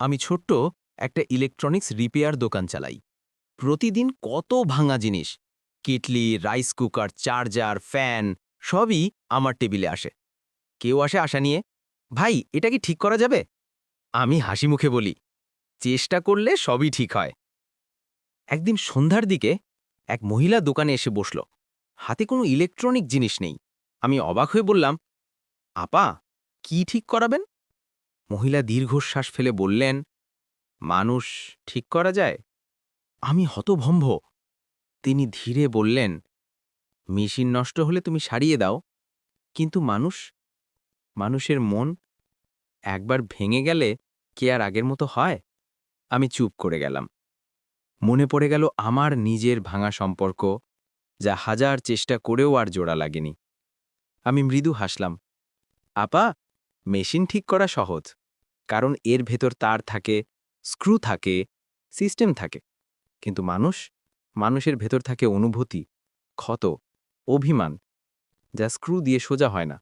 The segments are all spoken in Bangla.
আমি ছোট্ট একটা ইলেকট্রনিক্স রিপেয়ার দোকান চালাই। প্রতিদিন কত ভাঙা জিনিস, কিটলি রাইস কুকার চার্জার ফ্যান সবই আমার টেবিলে আসে। কেউ আসে আশা নিয়ে, ভাই, এটা কি ঠিক করা যাবে? আমি হাসি মুখে বলি, চেষ্টা করলে সবই ঠিক হয়। একদিন সন্ধ্যার দিকে এক মহিলা দোকানে এসে বসল, হাতে কোনো ইলেকট্রনিক জিনিস নেই। আমি অবাক হয়ে বললাম, আপা, কি ঠিক করাবেন? মহিলা দীর্ঘশ্বাস ফেলে বললেন, মানুষ ঠিক করা যায়? আমি হতভম্ব। তিনি ধীরে বললেন, মেশিন নষ্ট হলে তুমি সারিয়ে দাও। কিন্তু মানুষ, মানুষের মন একবার ভেঙে গেলে কে আর আগের মতো হয়? আমি চুপ করে গেলাম। মনে পড়ে গেল আমার নিজের ভাঙা সম্পর্ক, যা হাজার চেষ্টা করেও আর জোড়া লাগেনি। আমি মৃদু হাসলাম, আপা মেশিন ঠিক করা সহজ, কারণ এর ভেতর তার থাকে, স্ক্রু থাকে, সিস্টেম থাকে। কিন্তু মানুষ, মানুষের ভেতর থাকে অনুভূতি, ক্ষত, অভিমান, যা স্ক্রু দিয়ে সোজা হয় না।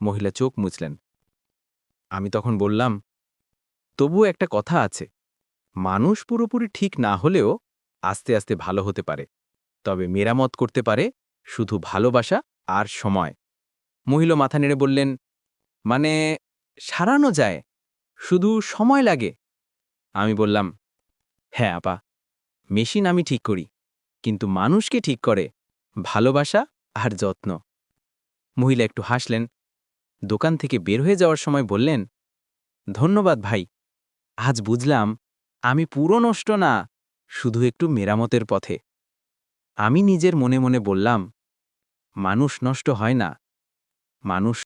মহিলা চোখ মুছলেন। আমি তখন বললাম তবুও একটা কথা আছে, মানুষ পুরোপুরি ঠিক না হলেও আস্তে আস্তে ভালো হতে পারে, তবে মেরামত করতে পারে শুধু ভালোবাসা আর সময়। মহিলা মাথা নেড়ে বললেন মানে সারানো যায়, শুধু সময় লাগে। আমি বললাম হ্যাঁ আপা, মেশিন আমি ঠিক করি, কিন্তু মানুষকে ঠিক করে ভালোবাসা আর যত্ন। মহিলা একটু হাসলেন, দোকান থেকে বের হয়ে যাওয়ার সময় বললেন, ধন্যবাদ ভাই, আজ বুঝলাম আমি পুরো নষ্ট না, শুধু একটু মেরামতের পথে। আমি নিজের মনে মনে বললাম, মানুষ নষ্ট হয় না, মানুষ